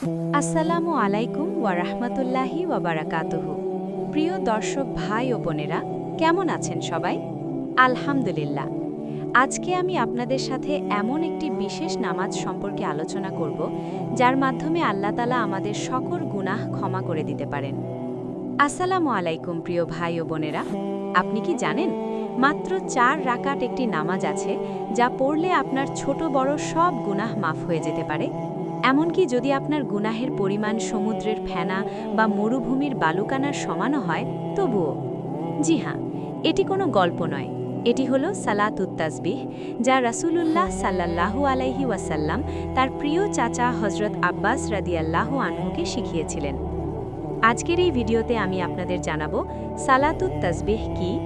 আসসালামু আলাইকুম ওয়া রাহমাতুল্লাহি ওয়া বারাকাতুহু। প্রিয় দর্শক ভাই ও বোনেরা, কেমন আছেন সবাই? আলহামদুলিল্লাহ। আজকে আমি আপনাদের সাথে এমন একটি বিশেষ নামাজ সম্পর্কে আলোচনা করব, যার মাধ্যমে আল্লাহ তালা আমাদের সকল গুনাহ ক্ষমা করে দিতে পারেন। আসসালামু আলাইকুম প্রিয় ভাই ও বোনেরা, আপনি কি জানেন, মাত্র চার রাকাত একটি নামাজ আছে, যা পড়লে আপনার ছোট বড় সব গুনাহ মাফ হয়ে যেতে পারে? এমনকি যদি আপনার গুনাহের পরিমাণ সমুদ্রের ফেনা বা মরুভূমির বালুকানার সমানও হয়, তবুও। জি হ্যাঁ এটি কোনো গল্প নয়। এটি হলো সালাতুত তাসবিহ, যা রাসূলুল্লাহ সাল্লাল্লাহু আলাইহি ওয়াসাল্লাম তার প্রিয় চাচা হজরত আব্বাস রাদিয়াল্লাহু আনহুকে শিখিয়েছিলেন। আজকের এই ভিডিওতে আমি আপনাদের জানাব, সালাতুত তাসবিহ কি?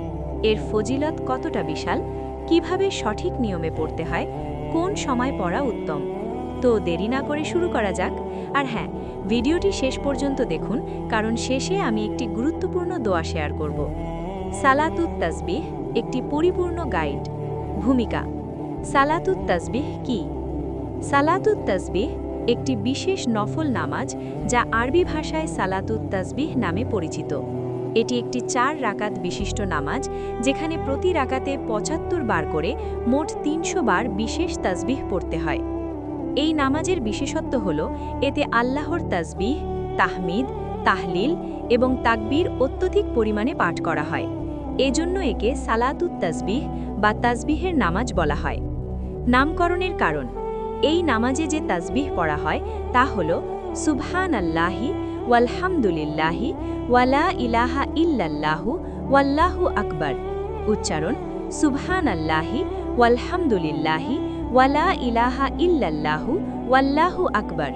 এর ফজিলত কতটা বিশাল? কীভাবে সঠিক নিয়মে পড়তে হয়? কোন সময় পড়া উত্তম? তো দেরি না করে শুরু করা যাক। আর হ্যাঁ ভিডিওটি শেষ পর্যন্ত দেখুন, কারণ শেষে আমি একটি গুরুত্বপূর্ণ দোয়া শেয়ার করব। সালাতুত তাসবিহ, একটি পরিপূর্ণ গাইড। ভূমিকা, সালাতুত তাসবিহ কি? সালাতুত তাসবিহ, একটি বিশেষ নফল নামাজ যা আরবি ভাষায় সালাতুত তাসবিহ নামে পরিচিত। এটি একটি চার রাকাত বিশিষ্ট নামাজ, যেখানে প্রতি রাকাতে পঁচাত্তর বার করে মোট তিনশো বার বিশেষ তাসবিহ পড়তে হয়। এই নামাজের বিশেষত্ব হল, এতে আল্লাহর তাজবিহ তাহমিদ, তাহলিল এবং তাকবীর অত্যধিক পরিমাণে পাঠ করা হয়। এজন্য একে সালাতুত তাজবিহ বা তাজবিহের নামাজ বলা হয়। নামকরণের কারণ, এই নামাজে যে তাজবিহ পড়া হয় তা হল সুবহান আল্লাহি ওয়ালহামদুলিল্লাহি ওয়ালা ইলাহা ইল্লাল্লাহু ওয়াল্লাহু আকবার। উচ্চারণ সুবহান আল্লাহি ওয়ালহামদুলিল্লাহি ওয়ালা ইলাহা ইল্লাল্লাহু ওয়াল্লাহু আকবার।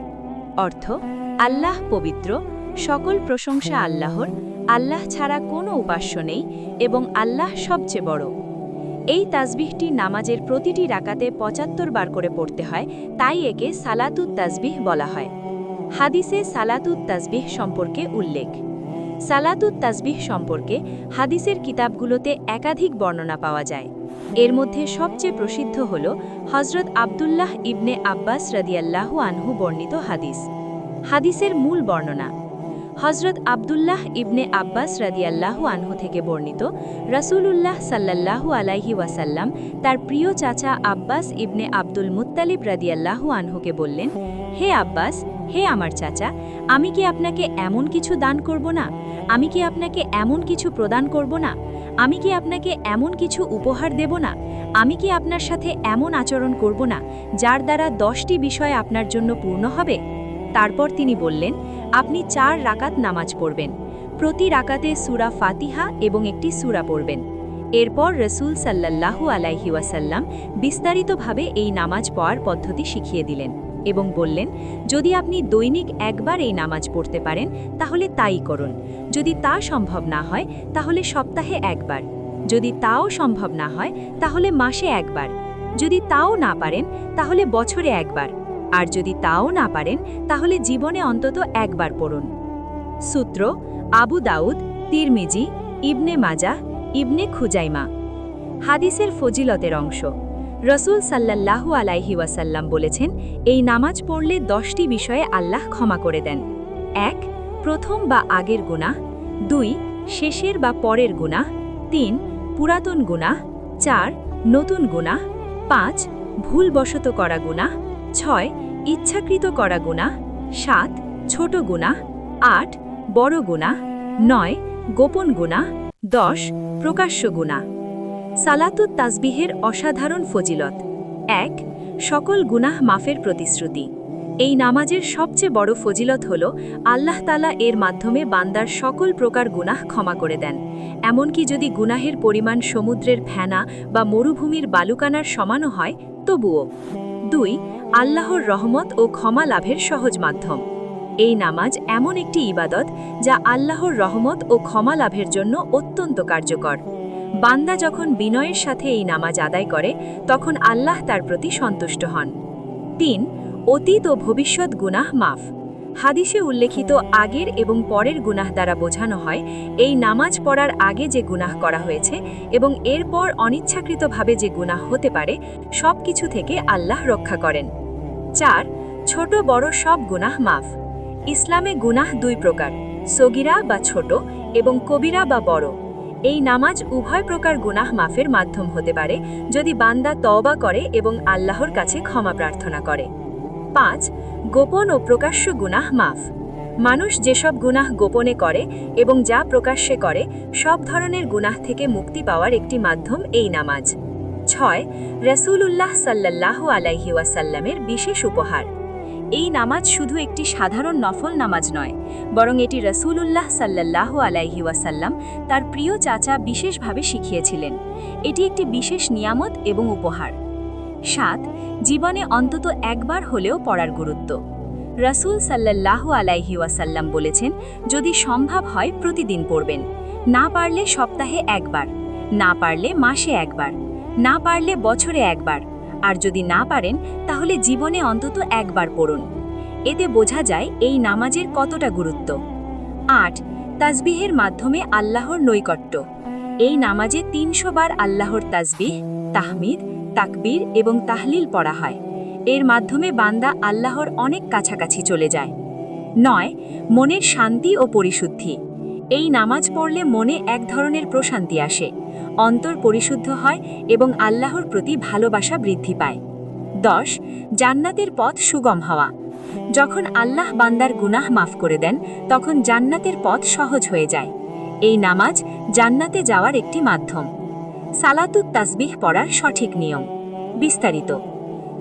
অর্থ, আল্লাহ পবিত্র, সকল প্রশংসা আল্লাহর, আল্লাহ ছাড়া কোনো উপাস্য নেই এবং আল্লাহ সবচেয়ে বড়। এই তাজবিহটি নামাজের প্রতিটি রাকাতে পঁচাত্তর বার করে পড়তে হয়, তাই একে সালাতুত তাজবিহ বলা হয়। হাদিসে সালাতুত তাজবিহ সম্পর্কে উল্লেখ। সালাতুত তাসবিহ সম্পর্কে হাদিসের কিতাবগুলোতে একাধিক বর্ণনা পাওয়া যায়। এর মধ্যে সবচেয়ে প্রসিদ্ধ হল হজরত আবদুল্লাহ ইবনে আব্বাস রাদিয়াল্লাহু আনহু বর্ণিত হাদিস। হাদিসের মূল বর্ণনা হজরত আবদুল্লাহ ইবনে আব্বাস রাদিয়াল্লাহু আনহু থেকে বর্ণিত রাসূলুল্লাহ সাল্লাল্লাহু আলাইহি ওয়াসাল্লাম তার প্রিয় চাচা আব্বাস ইবনে আব্দুল মুত্তালিব রাদিয়াল্লাহু আনহুকে বললেন, হে আব্বাস, হে আমার চাচা, আমি কি আপনাকে এমন কিছু দান করব না? আমি কি আপনাকে এমন কিছু প্রদান করব না? আমি কি আপনাকে এমন কিছু উপহার দেব না? আমি কি আপনার সাথে এমন আচরণ করব না, যার দ্বারা দশটি বিষয় আপনার জন্য পূর্ণ হবে? তারপর তিনি বললেন, আপনি চার রাকাত নামাজ পড়বেন। প্রতি রাকাতে সুরা ফাতিহা এবং একটি সুরা পড়বেন। এরপর রসুল সাল্লাল্লাহু আলাইহি ওয়াসাল্লাম বিস্তারিতভাবে এই নামাজ পড়ার পদ্ধতি শিখিয়ে দিলেন। এবং বললেন, যদি আপনি দৈনিক একবার এই নামাজ পড়তে পারেন, তাহলে তাই করুন। যদি তা সম্ভব না হয়, তাহলে সপ্তাহে একবার। যদি তাও সম্ভব না হয়, তাহলে মাসে একবার। যদি তাও না পারেন, তাহলে বছরে একবার। আর যদি তাও না পারেন, তাহলে জীবনে অন্তত একবার পড়ুন। সূত্র, আবু দাউদ, তিরমিজি, ইবনে মাজা ইবনে খুজাইমা। হাদিসের ফজিলতের অংশ। রসুল সাল্লাল্লাহু আলাইহি ওয়াসাল্লাম বলেছেন, এই নামাজ পড়লে দশটি বিষয়ে আল্লাহ ক্ষমা করে দেন। এক, প্রথম বা আগের গুনাহ। দুই, শেষের বা পরের গুনাহ। তিন, পুরাতন গুনাহ। চার, নতুন গুনাহ। পাঁচ, ভুলবশত করা গুনাহ। ছয়, ইচ্ছাকৃত করা গুনাহ। সাত, ছোট গুনাহ। আট, বড় গুনাহ। নয়, গোপন গুনাহ। দশ, প্রকাশ্য গুনাহ। সালাতুত তাসবিহের অসাধারণ ফজিলত। এক, সকল গুনাহ মাফের প্রতিশ্রুতি। এই নামাজের সবচেয়ে বড় ফজিলত হল, আল্লাহ তালা এর মাধ্যমে বান্দার সকল প্রকার গুনাহ ক্ষমা করে দেন। এমনকি যদি গুনাহের পরিমাণ সমুদ্রের ফেনা বা মরুভূমির বালুকানার সমানও হয়, তবুও। দুই, আল্লাহর রহমত ও ক্ষমা লাভের সহজ মাধ্যম। এই নামাজ এমন একটি ইবাদত যা আল্লাহর রহমত ও ক্ষমা লাভের জন্য অত্যন্ত কার্যকর। বান্দা যখন বিনয়ের সাথে এই নামাজ আদায় করে, তখন আল্লাহ তার প্রতি সন্তুষ্ট হন। তিন, অতীত ও ভবিষ্যৎ গুনাহ মাফ। হাদিসে উল্লেখিত আগের এবং পরের গুনাহ দ্বারা বোঝানো হয়, এই নামাজ পড়ার আগে যে গুনাহ করা হয়েছে এবং এরপর অনিচ্ছাকৃতভাবে যে গুনাহ হতে পারে সব কিছু থেকে আল্লাহ রক্ষা করেন। চার, ছোট বড় সব গুনাহ মাফ। ইসলামে গুনাহ দুই প্রকার, সগিরা বা ছোট এবং কবিরা বা বড়। এই নামাজ উভয় প্রকার গুনাহ মাফের মাধ্যম হতে পারে যদি বান্দা তওবা করে এবং আল্লাহর কাছে ক্ষমা প্রার্থনা করে। পাঁচ, গোপন ও প্রকাশ্য গুনাহ মাফ। মানুষ যেসব গুনাহ গোপনে করে এবং যা প্রকাশ্যে করে, সব ধরনের গুনাহ থেকে মুক্তি পাওয়ার একটি মাধ্যম এই নামাজ। ছয়, রসুলুল্লাহ সাল্লাল্লাহু আলাইহি ওয়াসাল্লামের বিশেষ উপহার। এই নামাজ শুধু একটি সাধারণ নফল নামাজ নয়, বরং এটি রসুলুল্লাহ সাল্লাল্লাহু আলাইহি ওয়াসাল্লাম তার প্রিয় চাচা বিশেষভাবে শিখিয়েছিলেন। এটি একটি বিশেষ নিয়ামত এবং উপহার। সাত, জীবনে অন্তত একবার হলেও পড়ার গুরুত্ব। রসুল সাল্লাল্লাহু আলাইহি ওয়াসাল্লাম বলেছেন, যদি সম্ভব হয় প্রতিদিন পড়বেন। না পারলে সপ্তাহে একবার, না পারলে মাসে একবার, না পারলে বছরে একবার। আর যদি না পারেন, তাহলে জীবনে অন্তত একবার পড়ুন। এতে বোঝা যায় এই নামাজের কতটা গুরুত্ব। আট, তাসবিহের মাধ্যমে আল্লাহর নৈকট্য। এই নামাজে তিনশো বার আল্লাহর তাসবিহ, তাহমিদ, তাকবীর এবং তাহলিল পড়া হয়। এর মাধ্যমে বান্দা আল্লাহর অনেক কাছাকাছি চলে যায়। নয়, মনের শান্তি ও পরিশুদ্ধি। এই নামাজ পড়লে মনে এক ধরনের প্রশান্তি আসে। অন্তর পরিশুদ্ধ হয় এবং আল্লাহর প্রতি ভালোবাসা বৃদ্ধি পায়। দশ, জান্নাতের পথ সুগম হওয়া। যখন আল্লাহ বান্দার গুনাহ মাফ করে দেন, তখন জান্নাতের পথ সহজ হয়ে যায়। এই নামাজ জান্নাতে যাওয়ার একটি মাধ্যম। সালাতুত তাসবিহ পড়ার সঠিক নিয়ম। বিস্তারিত।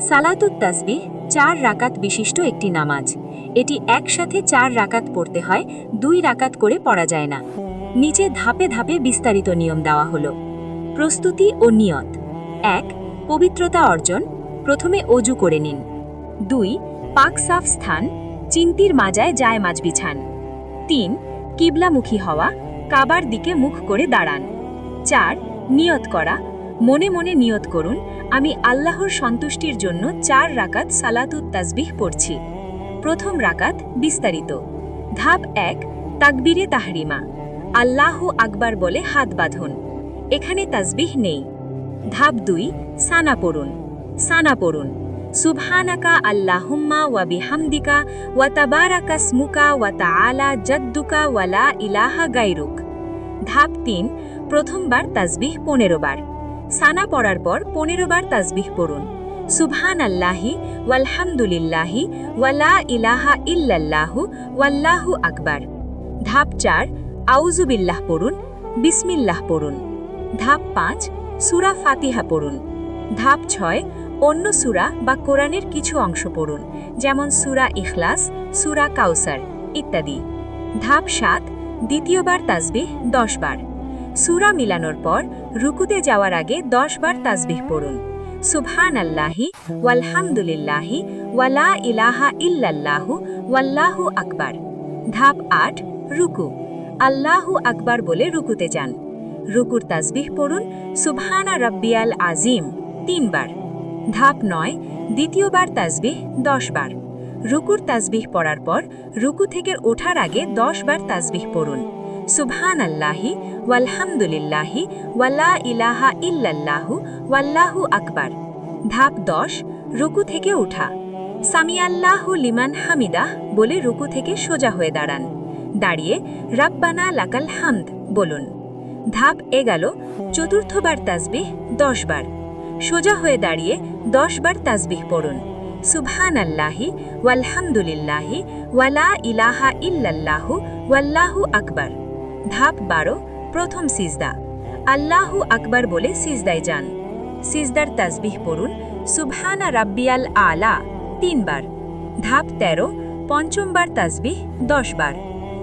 সালাতুত তাসবিহ চার রাকাত বিশিষ্ট একটি নামাজ। এটি একসাথে চার রাকাত পড়তে হয়, দুই রাকাত করে পড়া যায় না। নিচে ধাপে ধাপে বিস্তারিত নিয়ম দেওয়া হলো। প্রস্তুতি ও নিয়ত। এক, পবিত্রতা অর্জন। প্রথমে অজু করে নিন। দুই, পাক সাফ স্থান। চিন্তির মাজায় যায় মাছ বিছান। তিন, কিবলামুখী হওয়া। কাবার দিকে মুখ করে দাঁড়ান। চার, নিয়ত করা। মনে মনে নিয়ত করুন, আমি আল্লাহর সন্তুষ্টির জন্য চার রাকাত সালাতুত তাজবিহ পড়ছি। প্রথম রাকাত বিস্তারিত। ধাপ এক, তাকবিরে তাহরিমা। আল্লাহু আকবার বলে হাত বাঁধুন। এখানে তাসবিহ নেই। ধাপ দুই, সানা পড়ুন। সানা পড়ুন। সুবহানাকা আল্লাহুম্মা ওয়া বিহামদিকা ওয়া তাবারাকা স্মুকা ওয়া তাআলা জাদ্দুকা ওয়া লা ইলাহা গায়রুক। ধাপ তিন, প্রথমবার তাসবিহ পনেরো বার। সানা পড়ার পর পনেরো বার তাসবিহ পড়ুন। সুবহান আল্লাহি ওয়ালহামদুলিল্লাহি ওয়ালা ইলাহা ইল্লাল্লাহু ওয়াল্লাহু আকবার। ধাপ চার আউজুবিল্লাহ পড়ুন, বিসমিল্লাহ পড়ুন। ধাপ পাঁচ, সুরা ফাতিহা পড়ুন। ধাপ ছয়, অন্য সুরা বা কোরআনের কিছু অংশ পড়ুন, যেমন সুরা ইখলাস, সুরা কাউসার ইত্যাদি। ধাপ সাত, দ্বিতীয়বার তাসবিহ দশ বার। সুরা মিলানোর পর রুকুতে যাওয়ার আগে দশ বার তাসবিহ পড়ুন। সুবহান আল্লাহি ওয়ালহামদুলিল্লাহি ওয়ালা ইলাহা ইল্লাল্লাহু ওয়াল্লাহু আকবার। ধাপ আট, রুকু। আল্লাহু আকবার বলে রুকুতে যান। রুকুর তাসবিহ পড়ুন, সুবহানা রাব্বিয়াল আজিম তিনবার। ধাপ নয়, দ্বিতীয়বার তাসবিহ দশ বার রুকুর তাসবিহ পড়ার পর রুকু থেকে ওঠার আগে দশ বার তাসবিহ পড়ুন। সুবহান আল্লাহি ওয়ালহামদুলিল্লাহি, ওয়ালা ইলাহা ইল্লাল্লাহু, ওয়াল্লাহু আকবার। ধাপ দশ, রুকু থেকে উঠা সামিয়াল্লাহু লিমান হামিদাহ বলে রুকু থেকে সোজা হয়ে দাঁড়ান। দাঁড়িয়ে রাব্বানা লাকাল হামদ বলুন। ধাপ এগাল চতুর্থবার তাসবিহ, দশ বার। সোজা হয়ে দাঁড়িয়ে দশ বার তাসবিহ পড়ুন। সুবহান আল্লাহি ওয়ালহামদুলিল্লাহি ওয়ালা ইলাহা ইল্লাল্লাহু ওয়াল্লাহু আকবার। ধাপ বারো, প্রথম সিজদা। আল্লাহু আকবার বলে সিজদায় যান। সিজদার তাসবিহ পড়ুন, সুবহানা রাব্বিয়াল আলা তিনবার ধাপ তেরো পঞ্চমবার তাসবিহ, দশ বার।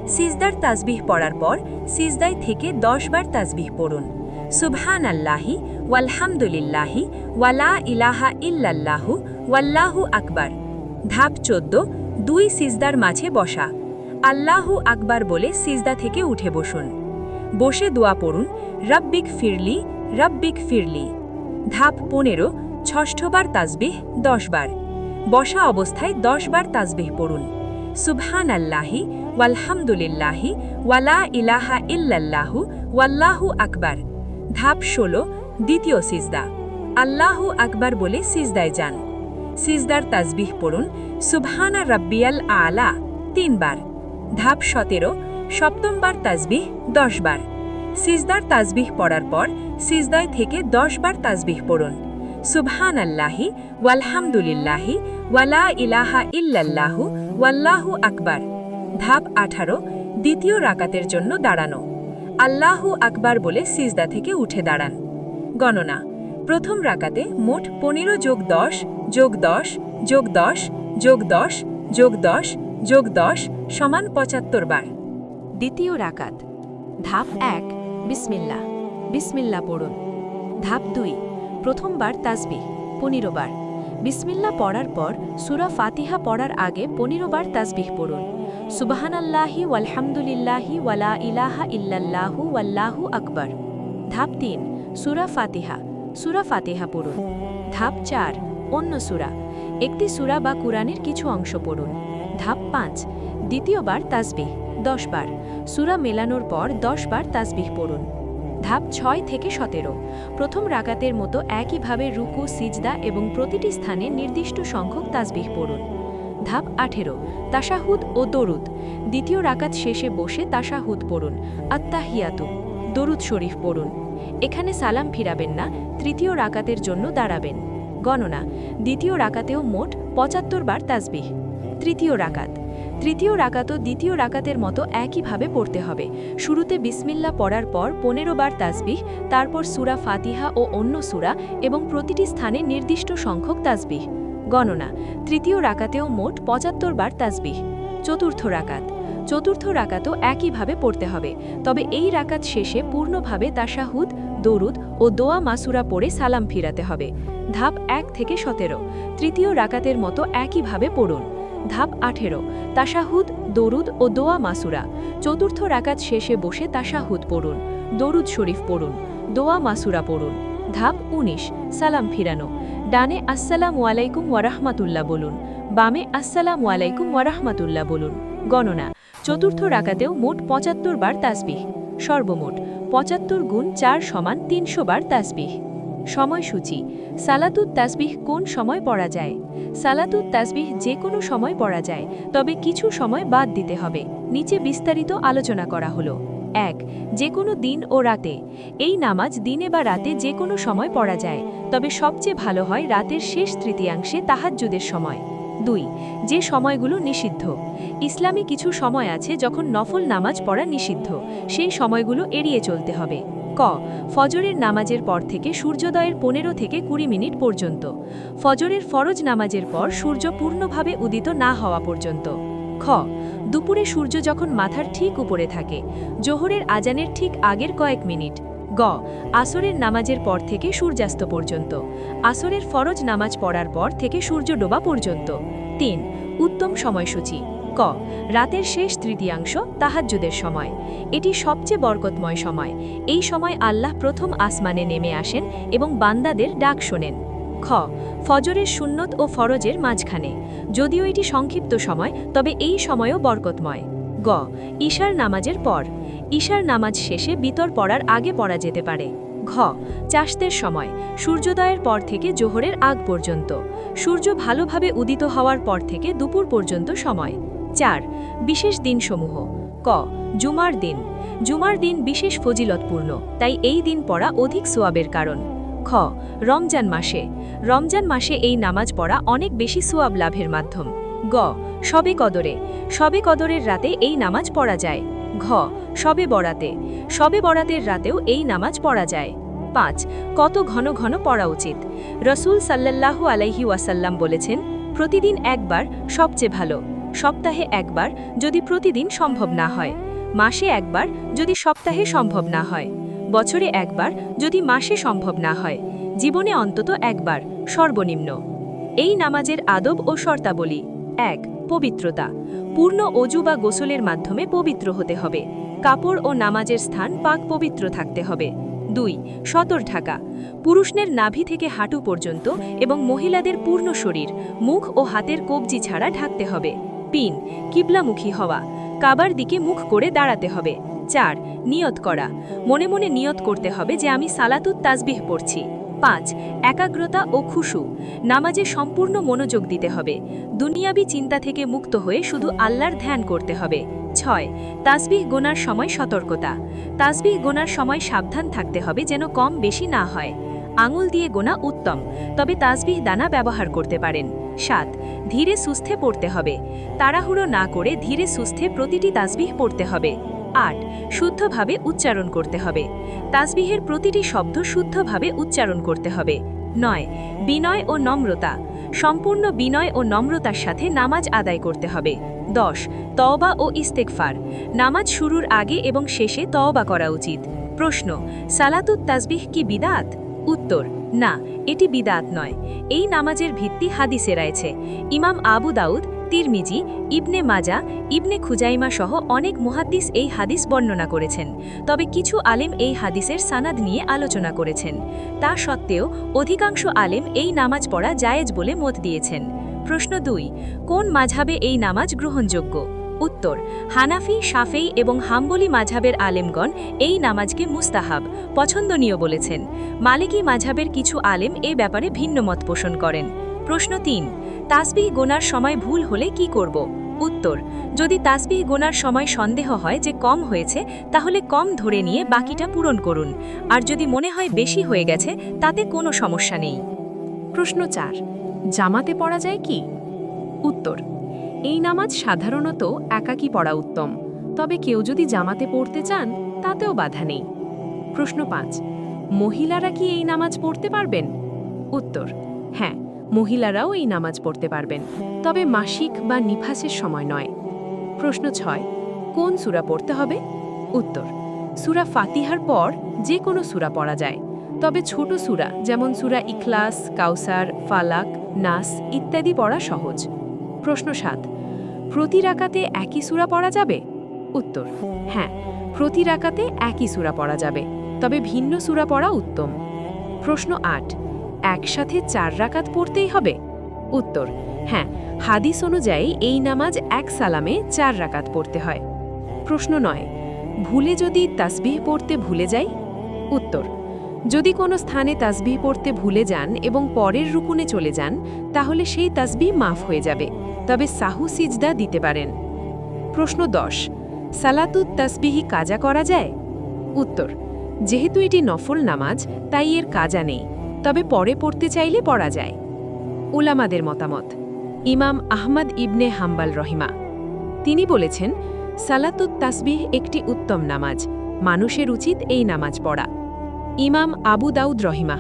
সিজদার তাজবিহ পড়ার পর সিজদায় থেকে দশ বার তাসবিহ পড়ুন। সুবহান আল্লাহি ওয়ালহামদুলিল্লাহি, ওয়ালা ইলাহা ইল্লাল্লাহু, ওয়াল্লাহু আকবার। ধাপ চোদ্দ, দুই সিজদার মাঝে বসা। আল্লাহু আকবার বলে সিজদা থেকে উঠে বসুন। বসে দোয়া পড়ুন, রব্বিক ফিরলি রব্বিক ফিরলি। ধাপ পনেরো, ষষ্ঠবার তাজবিহ দশ বার বসা অবস্থায় দশ বার তাসবিহ পড়ুন। সুবহান আল্লাহি ওয়ালহামদুলিল্লাহি ওয়ালা ইলাহা ইল্লাল্লাহু ওয়াল্লাহু আকবার। ধাপ ষোলো, দ্বিতীয় সিজদা। আল্লাহু আকবার বলে সিজদায় যান। সিজদার তাজবিহ পড়ুন, সুবহানা রাব্বিয়াল আলা, তিনবার। ধাপ সতেরো, সপ্তমবার তাজবিহ দশ বার সিজদার তাজবিহ পড়ার পর সিজদায় থেকে দশ বার তাসবিহ পড়ুন। সুবহান আল্লাহি ওয়ালহামদুলিল্লাহি ওয়ালা ইলাহা ইল্লাল্লাহু, ওয়াল্লাহু আকবার। ধাপ আঠারো, দ্বিতীয় রাকাতের জন্য দাঁড়ানো। আল্লাহু আকবার বলে সিজদা থেকে উঠে দাঁড়ান। গণনা, প্রথম রাকাতে মোট পনেরো যোগ দশ যোগ দশ যোগ দশ যোগ দশ যোগ দশ যোগ দশ সমান পঁচাত্তর বার। দ্বিতীয় রাকাত, ধাপ এক বিসমিল্লা বিসমিল্লা পড়ুন। ধাপ দুই প্রথমবার তাসবিহ, পনেরো বার। বিসমিল্লা পড়ার পর সুরা ফাতিহা পড়ার আগে পনেরো বার তাসবিহ পড়ুন। সুবাহানাল্লাহি ওয়ালহামদুলিল্লাহি ওয়ালা ইলাহা ইল্লাল্লাহু ওয়াল্লাহু আকবার। ধাপ তিন, সুরা ফাতিহা। সুরা ফাতিহা পড়ুন। ধাপ চার, অন্য সুরা। একটি সুরা বা কুরআনের কিছু অংশ পড়ুন। ধাপ পাঁচ, দ্বিতীয়বার তাসবিহ দশ বার সুরা মেলানোর পর দশ বার তাসবিহ পড়ুন। ধাপ ছয় থেকে সতেরো, প্রথম রাকাতের মতো একইভাবে রুকু, সিজদা এবং প্রতিটি স্থানে নির্দিষ্ট সংখ্যক তাসবিহ পড়ুন। ধাপ আঠেরো তাশাহুদ ও দরুদ। দ্বিতীয় রাকাত শেষে বসে তাশাহুদ পড়ুন আত্মাহিয়াতু দরুদ শরীফ পড়ুন। এখানে সালাম ফিরাবেন না, তৃতীয় রাকাতের জন্য দাঁড়াবেন। গণনা, দ্বিতীয় রাকাতেও মোট পঁচাত্তর বার তাসবিহ। তৃতীয় রাকাত, তৃতীয় রাকাতও দ্বিতীয় রাকাতের মতো একইভাবে পড়তে হবে। শুরুতে বিসমিল্লা পড়ার পর পনেরো বার তাসবিহ, তারপর সুরা ফাতিহা ও অন্য সুরা এবং প্রতিটি স্থানে নির্দিষ্ট সংখ্যক তাসবিহ। গণনা, তৃতীয় রাকাতেও মোট পঁচাত্তর বার তাসবিহ, চতুর্থ রাকাত। চতুর্থ রাকাতও একইভাবে পড়তে হবে, তবে এই রাকাত শেষে পূর্ণভাবে তাশাহুদ, দরুদ ও দোয়া মাসুরা পড়ে সালাম ফিরাতে হবে। ধাপ এক থেকে সতেরো, তৃতীয় রাকাতের মতো একইভাবে পড়ুন। ধাপ আঠেরো, তাশাহুদ, দরুদ ও দোয়া মাসুরা। চতুর্থ রাকাত শেষে বসে তাশাহুদ পড়ুন, দরুদ শরীফ পড়ুন, দোয়া মাসুরা পড়ুন। ধাপ উনিশ, সালাম ফিরানো। ডানে আসসালাম ওয়ালাইকুম ওয়ারাহমাতুল্লাহ বলুন, বামে আসসালাম ওয়ালাইকুম ওয়ারাহমাতুল্লাহ বলুন। গণনা, চতুর্থ রাকাতেও মোট পঁচাত্তর বার তাসবিহ, সর্বমোট পঁচাত্তর গুণ চার সমান তিনশো বার তাসবিহ। সময়সূচি, সালাতুত তাসবিহ কোন সময় পড়া যায়? সালাতুত তাসবিহ যে কোনো সময় পড়া যায়, তবে কিছু সময় বাদ দিতে হবে, নিচে বিস্তারিত আলোচনা করা হলো। এক যে কোনো দিন ও রাতে। এই নামাজ দিনে বা রাতে যে কোনো সময় পড়া যায়, তবে সবচেয়ে ভালো হয় রাতের শেষ তৃতীয়াংশে তাহাজ্জুদের সময়। দুই, যে সময়গুলো নিষিদ্ধ। ইসলামে কিছু সময় আছে যখন নফল নামাজ পড়া নিষিদ্ধ, সেই সময়গুলো এড়িয়ে চলতে হবে। ক, ফজরের নামাজের পর থেকে সূর্যোদয়ের পনেরো থেকে কুড়ি মিনিট পর্যন্ত। ফজরের ফরজ নামাজের পর সূর্য পূর্ণভাবে উদিত না হওয়া পর্যন্ত। খ, দুপুরে সূর্য যখন মাথার ঠিক উপরে থাকে, জোহরের আজানের ঠিক আগের কয়েক মিনিট। গ, আসরের নামাজের পর থেকে সূর্যাস্ত পর্যন্ত। আসরের ফরজ নামাজ পড়ার পর থেকে সূর্য ডোবা পর্যন্ত। তিন, উত্তম সময়সূচি। ক, রাতের শেষ তৃতীয়াংশ তাহাজ্জুদের সময়। এটি সবচেয়ে বরকতময় সময়। এই সময় আল্লাহ প্রথম আসমানে নেমে আসেন এবং বান্দাদের ডাক শোনেন। খ, ফজরের সুন্নত ও ফরজের মাঝখানে। যদিও এটি সংক্ষিপ্ত সময়, তবে এই সময়ও বরকতময়। গ, ঈশার নামাজের পর। ঈশার নামাজ শেষে বিতর পড়ার আগে পড়া যেতে পারে। ঘ, চাষদের সময়, সূর্যোদয়ের পর থেকে জোহরের আগ পর্যন্ত। সূর্য ভালোভাবে উদিত হওয়ার পর থেকে দুপুর পর্যন্ত সময়। চার, বিশেষ দিনসমূহ। ক, জুমার দিন। জুমার দিন বিশেষ ফজিলতপূর্ণ, তাই এই দিন পড়া অধিক সোয়াবের কারণ। খ, রমজান মাসে। রমজান মাসে এই নামাজ পড়া অনেক বেশি সোয়াব লাভের মাধ্যম। গ, সবে কদরে। সবে কদরের রাতে এই নামাজ পড়া যায়। ঘ, সবে বরাতে। সবে বরাতের রাতেও এই নামাজ পড়া যায়। পাঁচ, কত ঘন ঘন পড়া উচিত। রসুল সাল্লাল্লাহু আলাইহি ওয়াসাল্লাম বলেছেন, প্রতিদিন একবার সবচেয়ে ভালো। সপ্তাহে একবার যদি প্রতিদিন সম্ভব না হয়। মাসে একবার যদি সপ্তাহে সম্ভব না হয়। বছরে একবার যদি মাসে সম্ভব না হয়। জীবনে অন্তত একবার, সর্বনিম্ন। এই নামাজের আদব ও শর্তাবলী। এক, পবিত্রতা। পূর্ণ অজু বা গোসলের মাধ্যমে পবিত্র হতে হবে। কাপড় ও নামাজের স্থান পাক পবিত্র থাকতে হবে। দুই, সতর ঢাকা। পুরুষদের নাভি থেকে হাঁটু পর্যন্ত এবং মহিলাদের পূর্ণ শরীর, মুখ ও হাতের কবজি ছাড়া ঢাকতে হবে। পিন কিবলামুখী হওয়া। কাবার দিকে মুখ করে দাঁড়াতে হবে। চার, নিয়ত করা। মনে মনে নিয়ত করতে হবে যে আমি সালাতুত তাজবিহ পড়ছি। পাঁচ, একাগ্রতা ও খুশু। নামাজে সম্পূর্ণ মনোযোগ দিতে হবে। দুনিয়াবি চিন্তা থেকে মুক্ত হয়ে শুধু আল্লাহর ধ্যান করতে হবে। ছয়, তাসবিহ গোনার সময় সতর্কতা। তাসবিহ গোনার সময় সাবধান থাকতে হবে যেন কম বেশি না হয়। আঙুল দিয়ে গোনা উত্তম, তবে তাসবিহ দানা ব্যবহার করতে পারেন। সাত, ধীরে সুস্থে পড়তে হবে। তাড়াহুড়ো না করে ধীরে সুস্থে প্রতিটি তাসবিহ পড়তে হবে। আট, শুদ্ধভাবে উচ্চারণ করতে হবে। তাসবিহের প্রতিটি শব্দ শুদ্ধভাবে উচ্চারণ করতে হবে। নয়, বিনয় ও নম্রতা। সম্পূর্ণ বিনয় ও নম্রতার সাথে নামাজ আদায় করতে হবে। দশ, তওবা ও ইস্তেকফার নামাজ শুরুর আগে এবং শেষে তওবা করা উচিত। প্রশ্ন, সালাতুত তাসবিহ কি বিদাত? উত্তর, না, এটি বিদাত নয়। এই নামাজের ভিত্তি হাদিসে রয়েছে। ইমাম আবু দাউদ তিরমিজি, ইবনে মাজা, ইবনে খুজাইমা সহ অনেক মুহাদ্দিস এই হাদিস বর্ণনা করেছেন। তবে কিছু আলেম এই হাদিসের সানাদ নিয়ে আলোচনা করেছেন। তা সত্ত্বেও অধিকাংশ আলেম এই নামাজ পড়া জায়েজ বলে মত দিয়েছেন। প্রশ্ন দুই, কোন মাঝাবে এই নামাজ গ্রহণযোগ্য? উত্তর, হানাফি, শাফেই এবং হাম্বলি মাঝাবের আলেমগণ এই নামাজকে মুস্তাহাব, পছন্দনীয় বলেছেন। মালিকি মাঝাবের কিছু আলেম এ ব্যাপারে ভিন্ন মত পোষণ করেন। প্রশ্ন তিন তাসবিহ গোনার সময় ভুল হলে কি করব? উত্তর, যদি তাসবিহ গোনার সময় সন্দেহ হয় যে কম হয়েছে, তাহলে কম ধরে নিয়ে বাকিটা পূরণ করুন। আর যদি মনে হয় বেশি হয়ে গেছে, তাতে কোনো সমস্যা নেই। প্রশ্ন চার, জামাতে পড়া যায় কি? উত্তর, এই নামাজ সাধারণত একাকী পড়া উত্তম। তবে কেউ যদি জামাতে পড়তে চান, তাতেও বাধা নেই। প্রশ্ন পাঁচ, মহিলারা কি এই নামাজ পড়তে পারবেন? উত্তর হ্যাঁ মহিলারাও এই নামাজ পড়তে পারবেন। তবে মাসিক বা নিফাসের সময় নয়। প্রশ্ন ছয়, কোন সূরা পড়তে হবে? উত্তর, সূরা ফাতিহার পর যে কোনো সূরা পড়া যায়। তবে ছোট সূরা, যেমন সূরা ইখলাস, কাউসার, ফালাক, নাস ইত্যাদি পড়া সহজ। প্রশ্ন সাত, প্রতি রাকাতে একই সূরা পড়া যাবে? উত্তর হ্যাঁ প্রতি রাকাতে একই সূরা পড়া যাবে, তবে ভিন্ন সূরা পড়া উত্তম। প্রশ্ন আট একসাথে চার রাকাত পড়তেই হবে? উত্তর হ্যাঁ হাদিস অনুযায়ী এই নামাজ এক সালামে চার রাকাত পড়তে হয়। প্রশ্ন নয়, ভুলে যদি তাসবিহ পড়তে ভুলে যাই? উত্তর, যদি কোনো স্থানে তাসবিহ পড়তে ভুলে যান এবং পরের রুকুনে চলে যান, তাহলে সেই তাসবিহ মাফ হয়ে যাবে, তবে সাহু সিজদা দিতে পারেন। প্রশ্ন দশ, সালাতুত তাসবিহি কাজা করা যায়? উত্তর, যেহেতু এটি নফল নামাজ, তাই এর কাজা নেই। তবে পরে পড়তে চাইলে পড়া যায়। উলামাদের মতামত, ইমাম আহমদ ইবনে হাম্বাল রহিমা। তিনি বলেছেন, সালাতুত তাসবিহ একটি উত্তম নামাজ, মানুষের উচিত এই নামাজ পড়া। ইমাম আবু দাউদ রহিমা,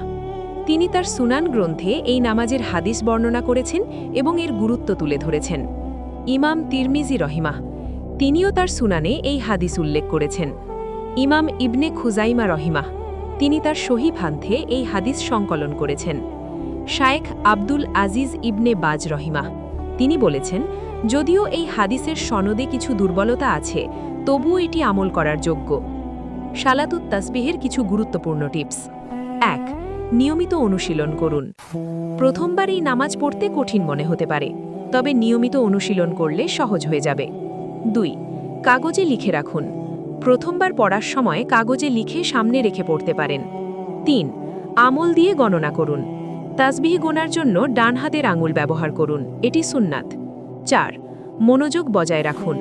তিনি তার সুনান গ্রন্থে এই নামাজের হাদিস বর্ণনা করেছেন এবং এর গুরুত্ব তুলে ধরেছেন। ইমাম তিরমিজি রহিমা, তিনিও তার সুনানে এই হাদিস উল্লেখ করেছেন। ইমাম ইবনে খুজাইমা রহিমা তিনি তার সহি ভান্থে এই হাদিস সংকলন করেছেন। শায়েখ আব্দুল আজিজ ইবনে বাজ রহিমা তিনি বলেছেন, যদিও এই হাদিসের সনদে কিছু দুর্বলতা আছে, তবুও এটি আমল করার যোগ্য। সালাতুত তাসবিহের কিছু গুরুত্বপূর্ণ টিপস। এক, নিয়মিত অনুশীলন করুন। প্রথমবার এই নামাজ পড়তে কঠিন মনে হতে পারে, তবে নিয়মিত অনুশীলন করলে সহজ হয়ে যাবে। দুই, কাগজে লিখে রাখুন। প্রথমবার পড়ার সময় কাগজে লিখে সামনে রেখে পড়তে পারেন। তিন, আমল দিয়ে গণনা করুন। তাসবিহ গোনার জন্য ডান হাতের আঙুল ব্যবহার করুন। এটি সুন্নাত। চার, মনোযোগ বজায় রাখুন।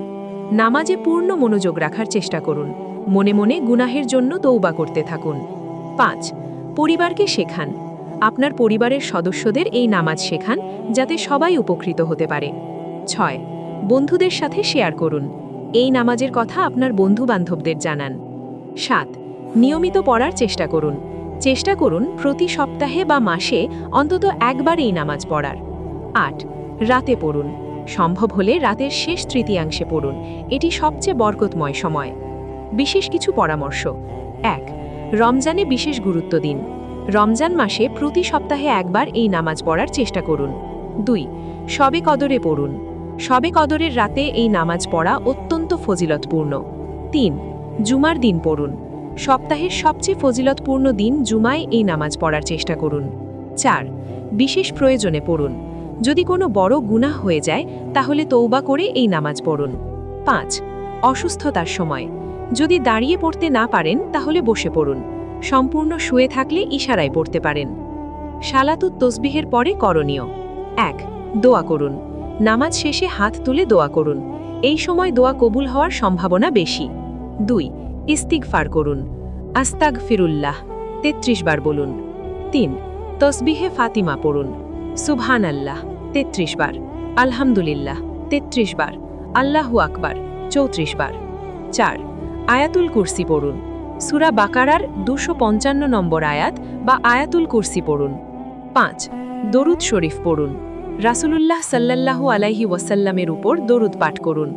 নামাজে পূর্ণ মনোযোগ রাখার চেষ্টা করুন। মনে মনে গুনাহের জন্য তৌবা করতে থাকুন। পাঁচ, পরিবারকে শেখান। আপনার পরিবারের সদস্যদের এই নামাজ শেখান, যাতে সবাই উপকৃত হতে পারে। ছয়, বন্ধুদের সাথে শেয়ার করুন। এই নামাজের কথা আপনার বন্ধু-বান্ধবদের জানান। সাত, নিয়মিত পড়ার চেষ্টা করুন। চেষ্টা করুন প্রতি সপ্তাহে বা মাসে অন্তত একবার এই নামাজ পড়ার। আট, রাতে পড়ুন। সম্ভব হলে রাতের শেষ তৃতীয়াংশে পড়ুন। এটি সবচেয়ে বরকতময় সময়। বিশেষ কিছু পরামর্শ। এক, রমজানে বিশেষ গুরুত্ব দিন। রমজান মাসে প্রতি সপ্তাহে একবার এই নামাজ পড়ার চেষ্টা করুন। দুই, সবে কদরে পড়ুন। সবে কদরের রাতে এই নামাজ পড়া অত্যন্ত ফজিলতপূর্ণ। তিন, জুমার দিন পড়ুন। সপ্তাহের সবচেয়ে ফজিলতপূর্ণ দিন জুমায় এই নামাজ পড়ার চেষ্টা করুন। চার, বিশেষ প্রয়োজনে পড়ুন। যদি কোনো বড় গুনাহ হয়ে যায়, তাহলে তৌবা করে এই নামাজ পড়ুন। পাঁচ, অসুস্থতার সময়। যদি দাঁড়িয়ে পড়তে না পারেন, তাহলে বসে পড়ুন। সম্পূর্ণ শুয়ে থাকলে ইশারায় পড়তে পারেন। সালাতুত তসবিহের পরে করণীয়। এক, দোয়া করুন। নামাজ শেষে হাত তুলে দোয়া করুন। এই সময় দোয়া কবুল হওয়ার সম্ভাবনা বেশি। দুই, ইস্তিগফার করুন। আস্তাগ ফিরুল্লাহ তেত্রিশ বার বলুন। তিন, তসবিহে ফাতিমা পড়ুন। সুবহান আল্লাহ তেত্রিশ বার। আলহামদুলিল্লাহ, তেত্রিশ বার। আল্লাহু আকবার, চৌত্রিশ বার। চার, আয়াতুল কুরসি পড়ুন। সুরা বাকারার দুশো পঞ্চান্ন নম্বর আয়াত বা আয়াতুল কুরসি পড়ুন। পাঁচ, দরুদ শরীফ পড়ুন। রাসূলুল্লাহ সাল্লাল্লাহু আলাইহি ওয়াসাল্লামের উপর দরুদ পাঠ করুন।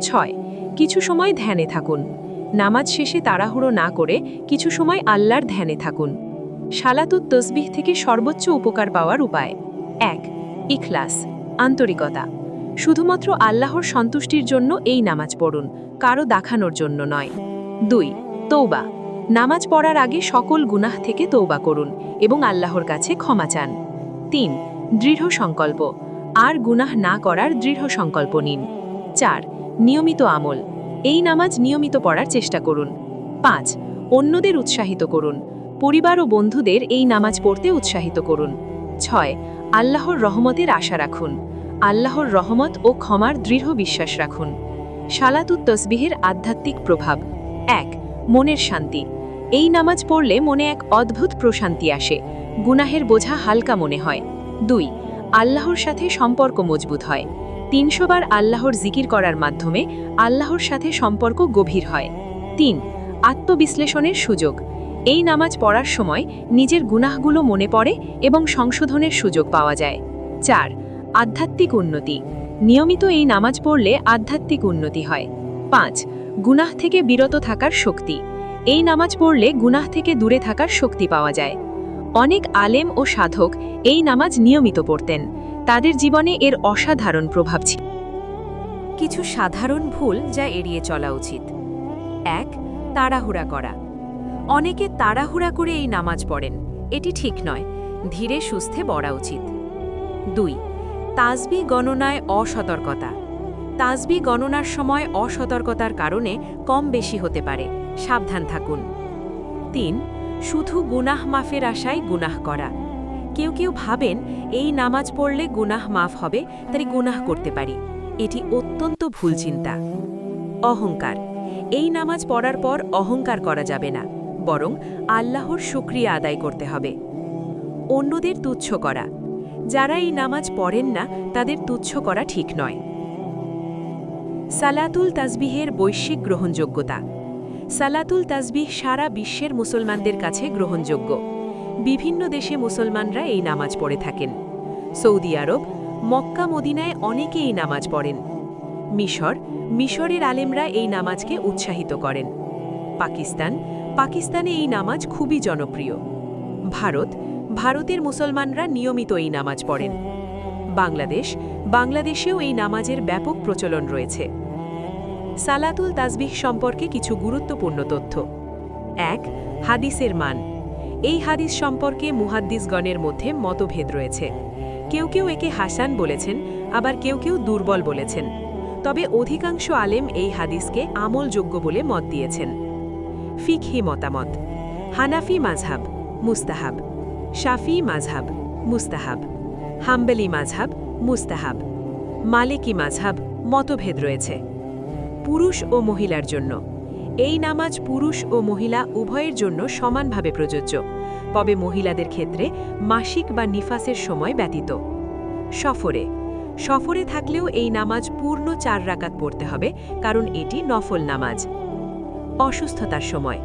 ছয়, কিছু সময় ধ্যানে থাকুন। নামাজ শেষে তাড়াহুড়ো না করে কিছু সময় আল্লাহর ধ্যানে থাকুন। সালাতুত তসবিহ থেকে সর্বোচ্চ উপকার পাওয়ার উপায়। এক, ইখলাস, আন্তরিকতা। শুধুমাত্র আল্লাহর সন্তুষ্টির জন্য এই নামাজ পড়ুন, কারও দেখানোর জন্য নয়। দুই তৌবা নামাজ পড়ার আগে সকল গুনাহ থেকে তৌবা করুন এবং আল্লাহর কাছে ক্ষমা চান। তিন দৃঢ় সংকল্প। আর গুনাহ না করার দৃঢ় সংকল্প নিন। চার, নিয়মিত আমল। এই নামাজ নিয়মিত পড়ার চেষ্টা করুন। পাঁচ, অন্যদের উৎসাহিত করুন। পরিবার ও বন্ধুদের এই নামাজ পড়তে উৎসাহিত করুন। ছয়, আল্লাহর রহমতের আশা রাখুন। আল্লাহর রহমত ও ক্ষমার দৃঢ় বিশ্বাস রাখুন। সালাতুত তসবিহের আধ্যাত্মিক প্রভাব। এক, মনের শান্তি। এই নামাজ পড়লে মনে এক অদ্ভুত প্রশান্তি আসে। গুনাহের বোঝা হালকা মনে হয়। দুই, আল্লাহর সাথে সম্পর্ক মজবুত হয়। তিনশো বার আল্লাহর জিকির করার মাধ্যমে আল্লাহর সাথে সম্পর্ক গভীর হয়। তিন, আত্মবিশ্লেষণের সুযোগ। এই নামাজ পড়ার সময় নিজের গুনাহগুলো মনে পড়ে এবং সংশোধনের সুযোগ পাওয়া যায়। চার, আধ্যাত্মিক উন্নতি। নিয়মিত এই নামাজ পড়লে আধ্যাত্মিক উন্নতি হয়। পাঁচ, গুনাহ থেকে বিরত থাকার শক্তি। এই নামাজ পড়লে গুনাহ থেকে দূরে থাকার শক্তি পাওয়া যায়। অনেক আলেম ও সাধক এই নামাজ নিয়মিত পড়তেন। তাদের জীবনে এর অসাধারণ প্রভাব ছিল। কিছু সাধারণ ভুল যা এড়িয়ে চলা উচিত। এক, তাড়াহুড়া করা। অনেকে তাড়াহুড়া করে এই নামাজ পড়েন। এটি ঠিক নয়, ধীরে সুস্থে পড়া উচিত। দুই তাজবি গণনায় অসতর্কতা। তাজবি গণনার সময় অসতর্কতার কারণে কম বেশি হতে পারে। সাবধান থাকুন। তিন শুধু গুনাহ মাফের আশায় গুনাহ করা। কেউ কেউ ভাবেন, এই নামাজ পড়লে গুনাহ মাফ হবে, তাই গুনাহ করতে পারি। এটি অত্যন্ত ভুল চিন্তা। অহংকার। এই নামাজ পড়ার পর অহংকার করা যাবে না, বরং আল্লাহর শুক্রিয়া আদায় করতে হবে। অন্যদের তুচ্ছ করা। যারা এই নামাজ পড়েন না, তাদের তুচ্ছ করা ঠিক নয়। সালাতুল তাসবিহের বৈশ্বিক গ্রহণযোগ্যতা। সালাতুল তাসবিহ সারা বিশ্বের মুসলমানদের কাছে গ্রহণযোগ্য। বিভিন্ন দেশে মুসলমানরা এই নামাজ পড়ে থাকেন। সৌদি আরব, মক্কা, মদিনায় অনেকে এই নামাজ পড়েন। মিশর, মিশরের আলেমরা এই নামাজকে উৎসাহিত করেন। পাকিস্তান, পাকিস্তানে এই নামাজ খুবই জনপ্রিয়। ভারত, ভারতের মুসলমানরা নিয়মিত এই নামাজ পড়েন। বাংলাদেশ, বাংলাদেশেও এই নামাজের ব্যাপক প্রচলন রয়েছে। সালাতুল তাসবিহ সম্পর্কে কিছু গুরুত্বপূর্ণ তথ্য। এক, হাদিসের মান। এই হাদিস সম্পর্কে মুহাদ্দিসগণের মধ্যে মতভেদ রয়েছে। কেউ কেউ একে হাসান বলেছেন, আবার কেউ কেউ দুর্বল বলেছেন। তবে অধিকাংশ আলেম এই হাদিসকে আমলযোগ্য বলে মত দিয়েছেন। ফিকহি মতামত। হানাফি মাঝহাব মুস্তাহাব। শাফি মাঝহাব মুস্তাহাব। হাম্বেলি মাঝহাব মুস্তাহাব। মালিকি মাঝহাব মতভেদ রয়েছে। পুরুষ ও মহিলার জন্য। এই নামাজ পুরুষ ও মহিলা উভয়ের জন্য সমানভাবে প্রযোজ্য, তবে মহিলাদের ক্ষেত্রে মাসিক বা নিফাসের সময় ব্যতীত। সফরে। সফরে থাকলেও এই নামাজ পূর্ণ চার রাকাত পড়তে হবে, কারণ এটি নফল নামাজ। অসুস্থতার সময়।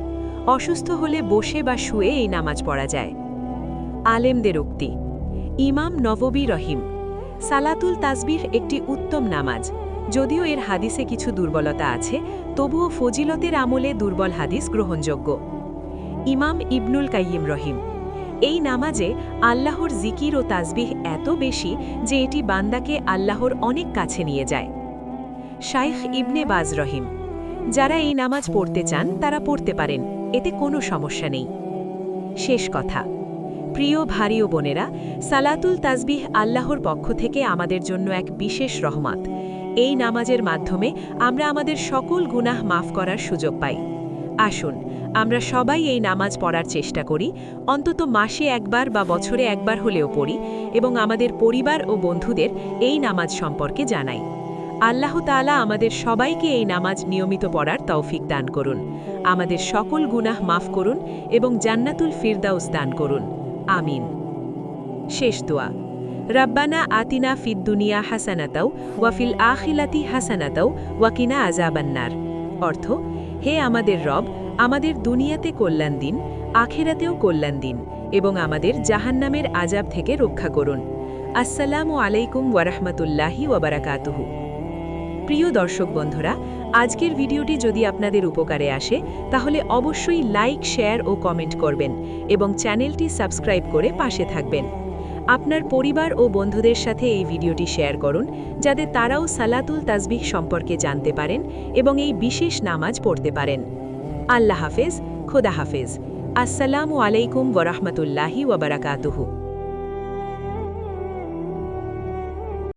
অসুস্থ হলে বসে বা শুয়ে এই নামাজ পড়া যায়। আলেমদের উক্তি। ইমাম নববী রহিম। সালাতুল তাসবির একটি উত্তম নামাজ। যদিও এর হাদিসে কিছু দুর্বলতা আছে, তবুও ফজিলতের আমলে দুর্বল হাদিস গ্রহণযোগ্য। ইমাম ইবনুল কাইয়িম রহিম, এই নামাজে আল্লাহর জিকির ও তাজবিহ এত বেশি যে এটি বান্দাকে আল্লাহর অনেক কাছে নিয়ে যায়। শাইখ ইবনে বাজ রহিম, যারা এই নামাজ পড়তে চান তারা পড়তে পারেন, এতে কোনো সমস্যা নেই। শেষ কথা, প্রিয় ভারী ও বোনেরা, সালাতুল তাজবিহ আল্লাহর পক্ষ থেকে আমাদের জন্য এক বিশেষ রহমত। এই নামাজের মাধ্যমে আমরা আমাদের সকল গুনাহ মাফ করার সুযোগ পাই। আসুন, আমরা সবাই এই নামাজ পড়ার চেষ্টা করি, অন্তত মাসে একবার বা বছরে একবার হলেও পড়ি এবং আমাদের পরিবার ও বন্ধুদের এই নামাজ সম্পর্কে জানাই। আল্লাহ তাআলা আমাদের সবাইকে এই নামাজ নিয়মিত পড়ার তৌফিক দান করুন। আমাদের সকল গুনাহ মাফ করুন এবং জান্নাতুল ফিরদাউস দান করুন। আমিন। শেষ দোয়া। রাব্বানা আতিনা ফিদ দুনিয়া হাসানাতাও ওয়াফিল আখিলাতি হাসানাতাও ওয়াকিনা আজাবান্নার অর্থ, হে আমাদের রব, আমাদের দুনিয়াতে কল্যাণ দিন, আখেরাতেও কল্যাণ দিন, এবং আমাদের জাহান্নামের আজাব থেকে রক্ষা করুন। আসসালামু আলাইকুম ওয়ারাহমাতুল্লাহি ওয়াবারাকাতুহু। প্রিয় দর্শক বন্ধুরা, আজকের ভিডিওটি যদি আপনাদের উপকারে আসে, তাহলে অবশ্যই লাইক, শেয়ার ও কমেন্ট করবেন এবং চ্যানেলটি সাবস্ক্রাইব করে পাশে থাকবেন। আপনার পরিবার ও বন্ধুদের সাথে এই ভিডিওটি শেয়ার করুন, যাতে তারাও সালাতুল তাজবিহ সম্পর্কে জানতে পারেন এবং এই বিশেষ নামাজ পড়তে পারেন। আল্লাহ হাফেজ, খোদা হাফেজ। আসসালামু আলাইকুম ওরহমতুল্লাহি ওবরাকাতুহু